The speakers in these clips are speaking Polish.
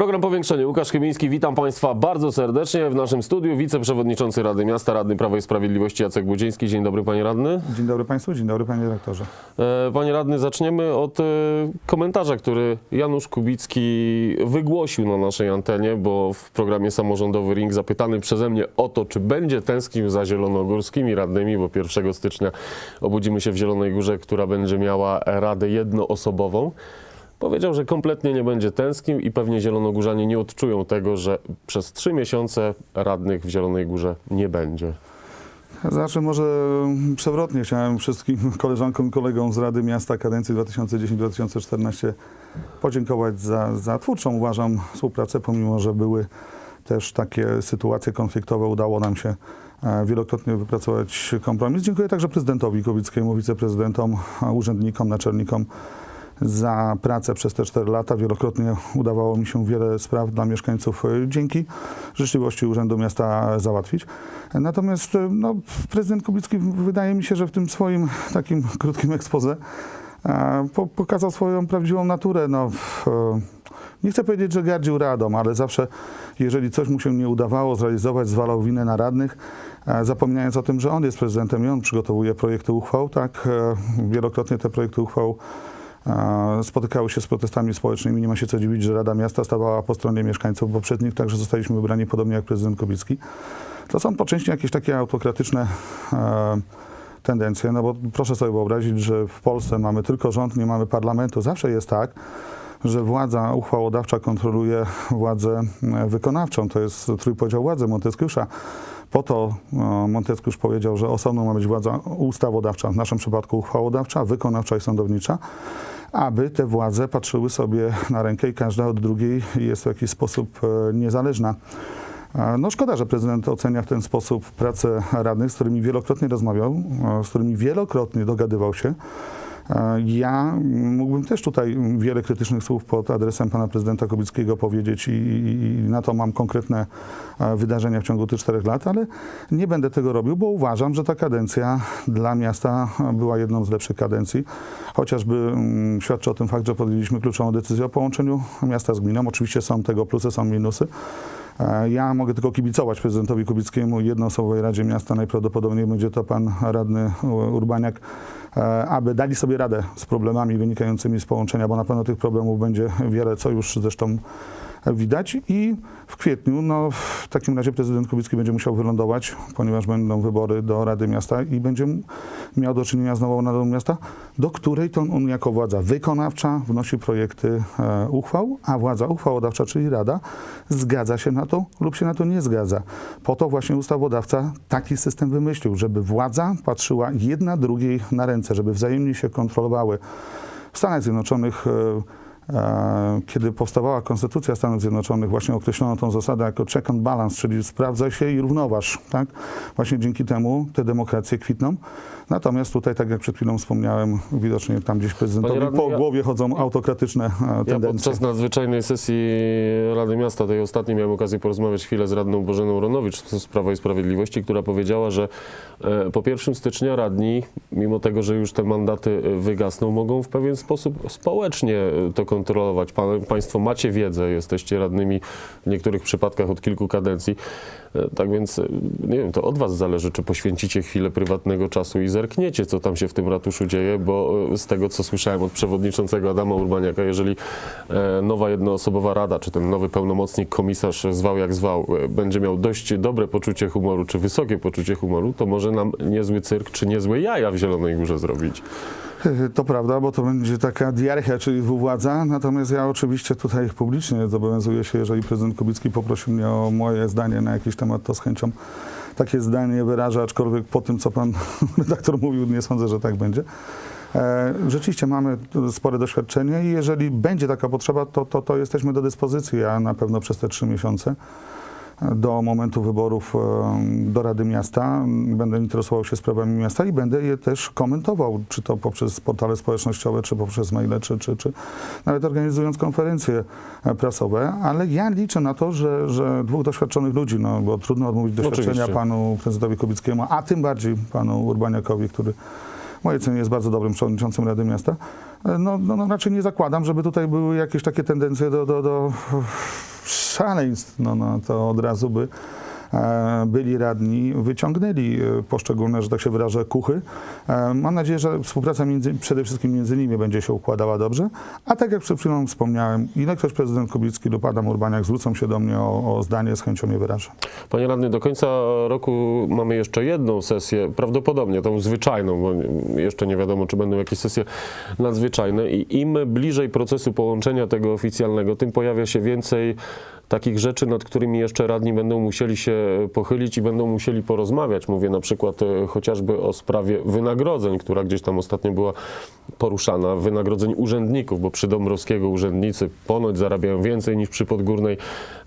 Program Powiększenie. Łukasz Chybiński, witam Państwa bardzo serdecznie w naszym studiu. Wiceprzewodniczący Rady Miasta, Radny Prawa i Sprawiedliwości Jacek Budziński. Dzień dobry Panie Radny. Dzień dobry Państwu, dzień dobry Panie Dyrektorze. E, Panie Radny, zaczniemy od e, komentarza, który Janusz Kubicki wygłosił na naszej antenie, bo w programie Samorządowy Ring zapytany przeze mnie o to, czy będzie tęsknił za zielonogórskimi radnymi, bo 1 stycznia obudzimy się w Zielonej Górze, która będzie miała radę jednoosobową. Powiedział, że kompletnie nie będzie tęsknił i pewnie zielonogórzanie nie odczują tego, że przez trzy miesiące radnych w Zielonej Górze nie będzie. Znaczy może przewrotnie chciałem wszystkim koleżankom i kolegom z Rady Miasta kadencji 2010-2014 podziękować za, za twórczą, uważam, współpracę, pomimo, że były też takie sytuacje konfliktowe, udało nam się e, wielokrotnie wypracować kompromis. Dziękuję także prezydentowi Kubickiemu, wiceprezydentom, urzędnikom, naczelnikom za pracę przez te 4 lata. Wielokrotnie udawało mi się wiele spraw dla mieszkańców e, dzięki życzliwości Urzędu Miasta załatwić. Natomiast e, no, prezydent Kubicki wydaje mi się, że w tym swoim takim krótkim ekspoze e, po, pokazał swoją prawdziwą naturę. No, nie chcę powiedzieć, że gardził radą, ale zawsze, jeżeli coś mu się nie udawało zrealizować, zwalał winę na radnych, zapominając o tym, że on jest prezydentem i on przygotowuje projekty uchwał. Tak, wielokrotnie te projekty uchwał spotykały się z protestami społecznymi. Nie ma się co dziwić, że Rada Miasta stawała po stronie mieszkańców, bo przez nich także zostaliśmy wybrani podobnie jak prezydent Kubicki. To są po części jakieś takie autokratyczne e, tendencje, no bo proszę sobie wyobrazić, że w Polsce mamy tylko rząd, nie mamy parlamentu. Zawsze jest tak, że władza uchwałodawcza kontroluje władzę e, wykonawczą. To jest trójpodział władzy Monteskiusza. Po to e, Montesquieu powiedział, że osobną ma być władza ustawodawcza, w naszym przypadku uchwałodawcza, wykonawcza i sądownicza, aby te władze patrzyły sobie na rękę i każda od drugiej jest w jakiś sposób e, niezależna. E, No szkoda, że prezydent ocenia w ten sposób pracę radnych, z którymi wielokrotnie rozmawiał, e, z którymi wielokrotnie dogadywał się. Ja mógłbym też tutaj wiele krytycznych słów pod adresem pana prezydenta Kubickiego powiedzieć i, i, na to mam konkretne e, wydarzenia w ciągu tych czterech lat, ale nie będę tego robił, bo uważam, że ta kadencja dla miasta była jedną z lepszych kadencji. Chociażby mm, świadczy o tym fakt, że podjęliśmy kluczową decyzję o połączeniu miasta z gminą. Oczywiście są tego plusy, są minusy. E, Ja mogę tylko kibicować prezydentowi Kubickiemu jednoosobowej Radzie Miasta. Najprawdopodobniej będzie to pan radny e, Urbaniak, aby dali sobie radę z problemami wynikającymi z połączenia, bo na pewno tych problemów będzie wiele, co już zresztą widać. I w kwietniu, no, w takim razie prezydent Kubicki będzie musiał wylądować, ponieważ będą wybory do Rady Miasta i będzie miał do czynienia z nową Radą Miasta, do której to on jako władza wykonawcza wnosi projekty e, uchwał, a władza uchwałodawcza, czyli Rada, zgadza się na to lub się na to nie zgadza. Po to właśnie ustawodawca taki system wymyślił, żeby władza patrzyła jedna drugiej na ręce, żeby wzajemnie się kontrolowały. W Stanach Zjednoczonych e, Kiedy powstawała Konstytucja Stanów Zjednoczonych, właśnie określono tą zasadę jako check and balance, czyli sprawdza się i równoważ. Tak? Właśnie dzięki temu te demokracje kwitną. Natomiast tutaj, tak jak przed chwilą wspomniałem, widocznie tam gdzieś prezydentowi radny, po ja- głowie chodzą autokratyczne e, Ja tendencje. podczas nadzwyczajnej sesji Rady Miasta, tej ostatniej, miałem okazję porozmawiać chwilę z radną Bożeną Ronowicz z Prawa i Sprawiedliwości, która powiedziała, że e, po 1 stycznia radni, mimo tego, że już te mandaty e, wygasną, mogą w pewien sposób społecznie e, to kontrolować. Pan, państwo macie wiedzę, jesteście radnymi w niektórych przypadkach od kilku kadencji. E, Tak więc, e, nie wiem, to od was zależy, czy poświęcicie chwilę prywatnego czasu i zerkniecie, co tam się w tym ratuszu dzieje, bo e, z tego, co słyszałem od przewodniczącego Adama Urbaniaka, jeżeli nowa jednoosobowa rada, czy ten nowy pełnomocnik, komisarz, zwał jak zwał, będzie miał dość dobre poczucie humoru, czy wysokie poczucie humoru, to może nam niezły cyrk, czy niezłe jaja w Zielonej Górze zrobić. To prawda, bo to będzie taka diarchia, czyli dwuwładza. Natomiast ja oczywiście tutaj publicznie zobowiązuję się, jeżeli prezydent Kubicki poprosił mnie o moje zdanie na jakiś temat, to z chęcią takie zdanie wyrażę, aczkolwiek po tym, co pan redaktor mówił, nie sądzę, że tak będzie. E, Rzeczywiście mamy spore doświadczenie i jeżeli będzie taka potrzeba, to, to, to jesteśmy do dyspozycji. Ja na pewno przez te trzy miesiące do momentu wyborów e, do Rady Miasta. Będę interesował się sprawami miasta i będę je też komentował, czy to poprzez portale społecznościowe, czy poprzez maile, czy, czy, czy nawet organizując konferencje e, prasowe, ale ja liczę na to, że, że dwóch doświadczonych ludzi, no bo trudno odmówić doświadczenia Oczywiście. panu prezydentowi Kubickiemu, a tym bardziej panu Urbaniakowi, który w mojej ocenie jest bardzo dobrym przewodniczącym Rady Miasta. E, No, no, no raczej nie zakładam, żeby tutaj były jakieś takie tendencje do, do, do szaleństw. No, no, to od razu by byli radni wyciągnęli e, poszczególne, że tak się wyrażę, kuchy. E, Mam nadzieję, że współpraca między, przede wszystkim między nimi będzie się układała dobrze. A tak jak przed chwilą wspomniałem, ilekroć prezydent Kubicki lub Adam Urbaniak zwrócą się do mnie o, o zdanie, z chęcią je wyrażę. Panie radny, do końca roku mamy jeszcze jedną sesję, prawdopodobnie tą zwyczajną, bo jeszcze nie wiadomo, czy będą jakieś sesje nadzwyczajne i im bliżej procesu połączenia tego oficjalnego, tym pojawia się więcej takich rzeczy, nad którymi jeszcze radni będą musieli się pochylić i będą musieli porozmawiać. Mówię na przykład e, chociażby o sprawie wynagrodzeń, która gdzieś tam ostatnio była poruszana, wynagrodzeń urzędników, bo przy Dąbrowskiego urzędnicy ponoć zarabiają więcej niż przy Podgórnej.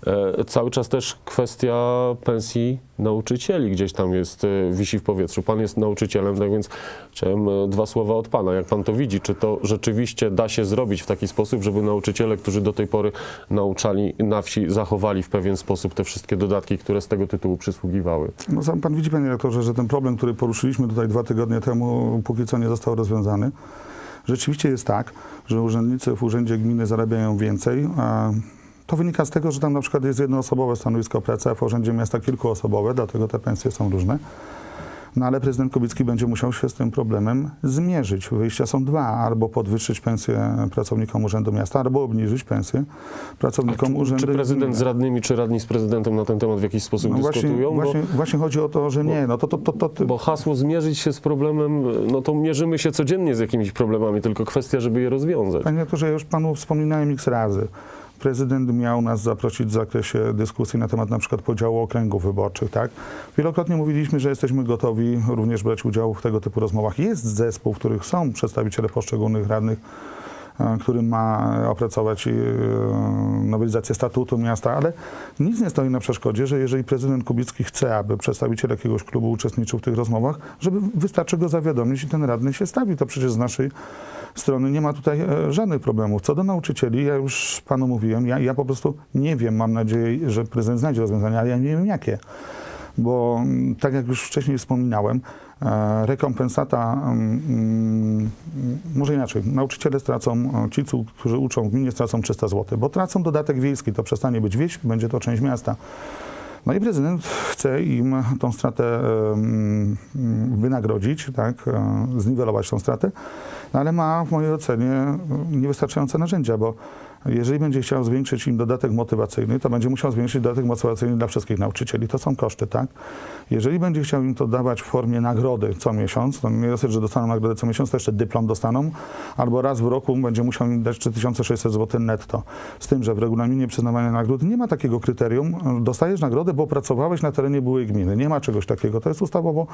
E, Cały czas też kwestia pensji nauczycieli gdzieś tam jest, e, wisi w powietrzu. Pan jest nauczycielem, tak więc chciałem e, dwa słowa od Pana. Jak Pan to widzi? Czy to rzeczywiście da się zrobić w taki sposób, żeby nauczyciele, którzy do tej pory nauczali na wsi, zachowali w pewien sposób te wszystkie dodatki, które z tego tytułu przysługiwały? No sam pan widzi, panie rektorze, że ten problem, który poruszyliśmy tutaj dwa tygodnie temu, póki co nie został rozwiązany. Rzeczywiście jest tak, że urzędnicy w urzędzie gminy zarabiają więcej. A to wynika z tego, że tam na przykład jest jednoosobowe stanowisko pracy, a w urzędzie miasta kilkuosobowe, dlatego te pensje są różne. No ale prezydent Kubicki będzie musiał się z tym problemem zmierzyć. Wyjścia są dwa. Albo podwyższyć pensję pracownikom Urzędu Miasta, albo obniżyć pensję pracownikom Urzędu Czy prezydent z radnymi, czy radni z prezydentem na ten temat w jakiś sposób No właśnie, dyskutują? właśnie, właśnie chodzi o to, że nie. No to, to, to, to, Bo, bo hasło zmierzyć się z problemem, no to mierzymy się codziennie z jakimiś problemami, tylko kwestia, żeby je rozwiązać. Panie rektorze, ja już panu wspominałem x razy. Prezydent miał nas zaprosić w zakresie dyskusji na temat na przykład podziału okręgów wyborczych, tak? Wielokrotnie mówiliśmy, że jesteśmy gotowi również brać udział w tego typu rozmowach. Jest zespół, w których są przedstawiciele poszczególnych radnych, e, który ma opracować e, nowelizację statutu miasta, ale nic nie stoi na przeszkodzie, że jeżeli prezydent Kubicki chce, aby przedstawiciel jakiegoś klubu uczestniczył w tych rozmowach, żeby wystarczy go zawiadomić i ten radny się stawi. To przecież z naszej strony nie ma tutaj e, żadnych problemów. Co do nauczycieli, ja już panu mówiłem, ja, ja po prostu nie wiem, mam nadzieję, że prezydent znajdzie rozwiązania, ale ja nie wiem jakie. Bo mm, tak jak już wcześniej wspominałem, e, rekompensata, mm, mm, może inaczej, nauczyciele stracą, e, ci, którzy uczą w gminie, stracą 300 zł, bo tracą dodatek wiejski, to przestanie być wieś, będzie to część miasta. No i prezydent chce im tą stratę wynagrodzić, tak, e, zniwelować tą stratę, no ale ma w mojej ocenie e, niewystarczające narzędzia, bo jeżeli będzie chciał zwiększyć im dodatek motywacyjny, to będzie musiał zwiększyć dodatek motywacyjny dla wszystkich nauczycieli. To są koszty, tak? Jeżeli będzie chciał im to dawać w formie nagrody co miesiąc, to nie dosyć, że dostaną nagrodę co miesiąc, to jeszcze dyplom dostaną, albo raz w roku będzie musiał im dać 3600 zł netto. Z tym, że w regulaminie przyznawania nagród nie ma takiego kryterium. Dostajesz nagrodę, bo pracowałeś na terenie byłej gminy. Nie ma czegoś takiego. To jest ustawowo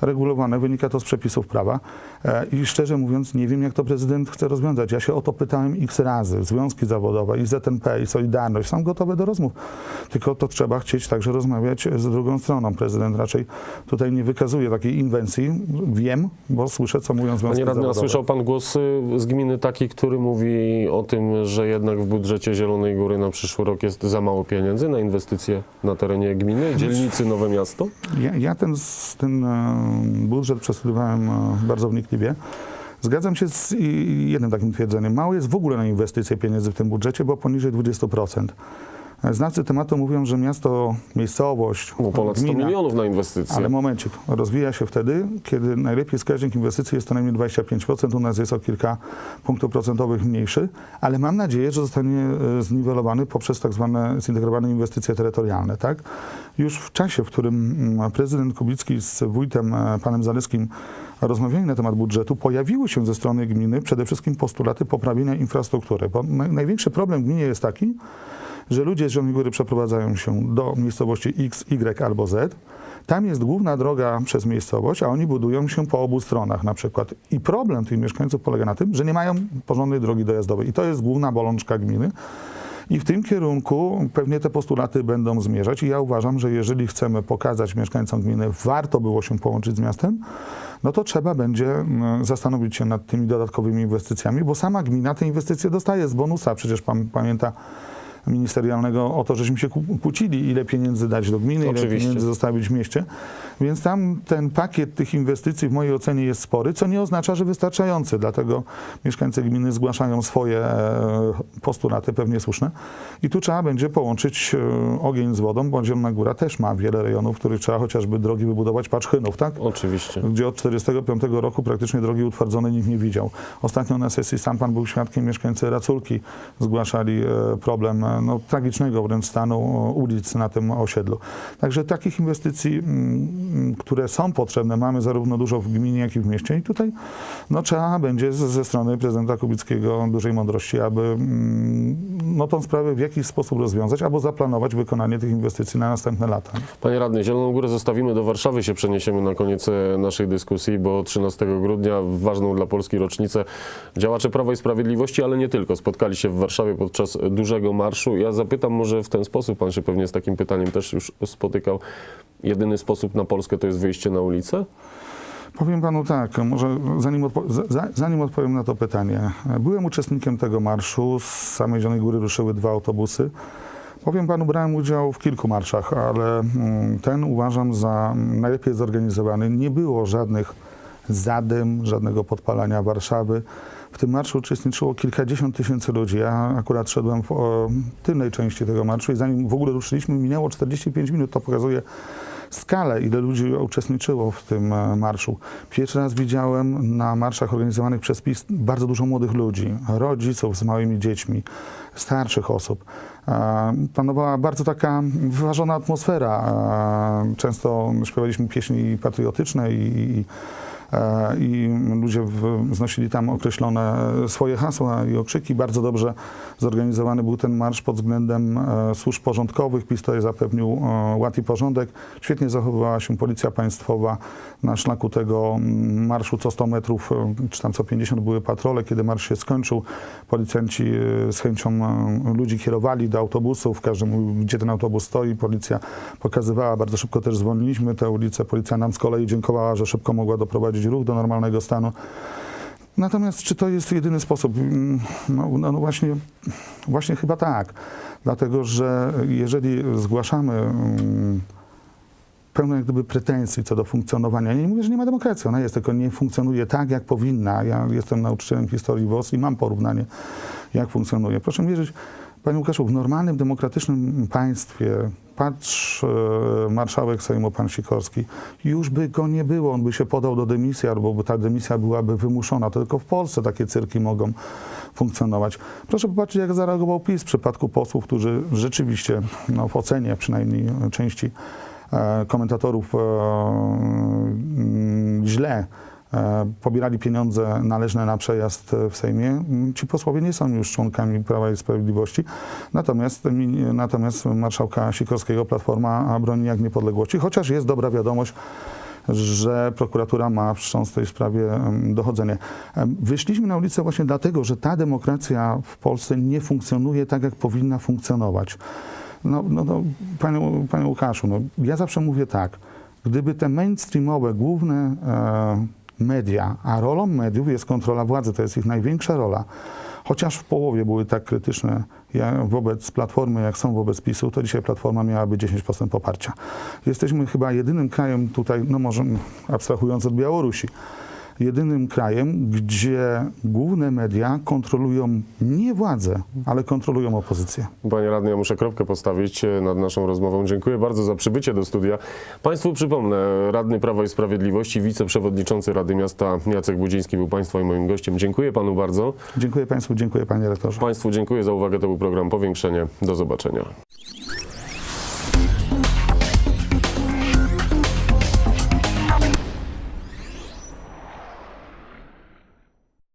regulowane, wynika to z przepisów prawa. E, I szczerze mówiąc, nie wiem, jak to prezydent chce rozwiązać. Ja się o to pytałem x razy. Związki zawodowe, i ZNP, i Solidarność są gotowe do rozmów. Tylko to trzeba chcieć także rozmawiać z drugą stroną. Prezydent raczej tutaj nie wykazuje takiej inwencji. Wiem, bo słyszę, co mówią związki Panie radny, zawodowe. słyszał pan głos y, z gminy taki, który mówi o tym, że jednak w budżecie Zielonej Góry na przyszły rok jest za mało pieniędzy na inwestycje na terenie gminy, dzielnicy Nowe Miasto? Ja, ja ten, ten e, budżet przestudiowałem e, bardzo wnikliwie. Zgadzam się z jednym takim twierdzeniem. Mało jest w ogóle na inwestycje pieniędzy w tym budżecie, bo poniżej 20%. Znawcy tematu mówią, że miasto, miejscowość, No, ponad 100 gmina, milionów na inwestycje. ale momencik, rozwija się wtedy, kiedy najlepiej wskaźnik inwestycji jest co najmniej 25%, u nas jest o kilka punktów procentowych mniejszy, ale mam nadzieję, że zostanie e, zniwelowany poprzez tak zwane zintegrowane inwestycje terytorialne. Tak? Już w czasie, w którym mm, prezydent Kubicki z wójtem e, panem Zaleskim rozmawiali na temat budżetu, pojawiły się ze strony gminy przede wszystkim postulaty poprawienia infrastruktury, bo naj, największy problem w gminie jest taki, że ludzie z Zielonej Góry przeprowadzają się do miejscowości X, Y albo Z. Tam jest główna droga przez miejscowość, a oni budują się po obu stronach na przykład. I problem tych mieszkańców polega na tym, że nie mają porządnej drogi dojazdowej. I to jest główna bolączka gminy. I w tym kierunku pewnie te postulaty będą zmierzać. I ja uważam, że jeżeli chcemy pokazać mieszkańcom gminy, warto było się połączyć z miastem, no to trzeba będzie mm, zastanowić się nad tymi dodatkowymi inwestycjami, bo sama gmina te inwestycje dostaje z bonusa. Przecież pan pamięta ministerialnego o to, żeśmy się kłó- kłócili, ile pieniędzy dać do gminy, ile Oczywiście. pieniędzy zostawić w mieście. Więc tam ten pakiet tych inwestycji w mojej ocenie jest spory, co nie oznacza, że wystarczający. Dlatego mieszkańcy gminy zgłaszają swoje e, postulaty, pewnie słuszne. I tu trzeba będzie połączyć e, ogień z wodą, bo Zielona Góra też ma wiele rejonów, w których trzeba chociażby drogi wybudować, patrz Chynów, tak? Oczywiście. gdzie od 1945 roku praktycznie drogi utwardzone nikt nie widział. Ostatnio na sesji sam pan był świadkiem, mieszkańcy Raculki zgłaszali e, problem no, tragicznego wręcz stanu e, ulic na tym osiedlu. Także takich inwestycji, mm, mm, które są potrzebne, mamy zarówno dużo w gminie, jak i w mieście i tutaj no, trzeba będzie ze strony prezydenta Kubickiego dużej mądrości, aby mm, no, tą sprawę w jakiś sposób rozwiązać, albo zaplanować wykonanie tych inwestycji na następne lata. Panie radny, Zieloną Górę zostawimy, do Warszawy się przeniesiemy na koniec e, naszej dyskusji, bo 13 grudnia, ważną dla Polski rocznicę, działacze Prawa i Sprawiedliwości, ale nie tylko, spotkali się w Warszawie podczas dużego marszu. Ja zapytam może w ten sposób, pan się pewnie z takim pytaniem też już spotykał. Jedyny sposób na Polskę to jest wyjście na ulicę? Powiem panu tak, może zanim, odpo- za- za, zanim odpowiem na to pytanie. Byłem uczestnikiem tego marszu, z samej Zielonej Góry ruszyły dwa autobusy. Powiem panu, brałem udział w kilku marszach, ale mm, ten uważam za najlepiej zorganizowany. Nie było żadnych zadym, żadnego podpalania Warszawy. W tym marszu uczestniczyło kilkadziesiąt tysięcy ludzi. Ja akurat szedłem w o, tylnej części tego marszu i zanim w ogóle ruszyliśmy, minęło 45 minut. To pokazuje skalę, ile ludzi uczestniczyło w tym e, marszu. Pierwszy raz widziałem na marszach organizowanych przez PiS bardzo dużo młodych ludzi, rodziców z małymi dziećmi, starszych osób. E, Panowała bardzo taka wyważona atmosfera. E, Często śpiewaliśmy pieśni patriotyczne i, i i ludzie w, znosili tam określone swoje hasła i okrzyki. Bardzo dobrze zorganizowany był ten marsz pod względem e, służb porządkowych. PiS zapewnił e, ład i porządek. Świetnie zachowywała się Policja Państwowa na szlaku tego mm, marszu co 100 metrów, e, czy tam co 50 były patrole. Kiedy marsz się skończył, policjanci e, z chęcią e, ludzi kierowali do autobusów. Każdy mówił, gdzie ten autobus stoi. Policja pokazywała, bardzo szybko też zwolniliśmy tę ulicę. Policja nam z kolei dziękowała, że szybko mogła doprowadzić ruch do normalnego stanu. Natomiast czy to jest jedyny sposób? Mm, No, no, no właśnie, właśnie chyba tak. Dlatego, że jeżeli zgłaszamy mm, pełno jak gdyby pretensji co do funkcjonowania, ja nie mówię, że nie ma demokracji, ona jest, tylko nie funkcjonuje tak, jak powinna. Ja jestem nauczycielem historii WOS i mam porównanie, jak funkcjonuje. Proszę wierzyć, Panie Łukaszu, w normalnym, demokratycznym państwie, patrz e, marszałek Sejmu, pan Sikorski, już by go nie było, on by się podał do dymisji, albo by ta dymisja byłaby wymuszona. Tylko w Polsce takie cyrki mogą funkcjonować. Proszę popatrzeć, jak zareagował PiS w przypadku posłów, którzy rzeczywiście, no, w ocenie przynajmniej części e, komentatorów e, mm, źle pobierali pieniądze należne na przejazd w Sejmie. Mm, Ci posłowie nie są już członkami Prawa i Sprawiedliwości, natomiast, mi- natomiast marszałka Sikorskiego Platforma broni jak niepodległości, chociaż jest dobra wiadomość, że prokuratura ma wszcząć w tej sprawie dochodzenie. Em, Wyszliśmy na ulicę właśnie dlatego, że ta demokracja w Polsce nie funkcjonuje tak, jak powinna funkcjonować. No, no, no panie, panie Łukaszu, no, ja zawsze mówię tak, gdyby te mainstreamowe, główne e, media, a rolą mediów jest kontrola władzy, to jest ich największa rola, chociaż w połowie były tak krytyczne wobec Platformy, jak są wobec PiSu, to dzisiaj Platforma miałaby 10% poparcia. Jesteśmy chyba jedynym krajem tutaj, no może abstrahując od Białorusi, jedynym krajem, gdzie główne media kontrolują nie władzę, ale kontrolują opozycję. Panie radny, ja muszę kropkę postawić e, nad naszą rozmową. Dziękuję bardzo za przybycie do studia. Państwu przypomnę, radny Prawa i Sprawiedliwości, wiceprzewodniczący Rady Miasta Jacek Budziński był Państwa i moim gościem. Dziękuję Panu bardzo. Dziękuję Państwu, dziękuję Panie Rektorze. Państwu dziękuję za uwagę. To był program Powiększenie. Do zobaczenia.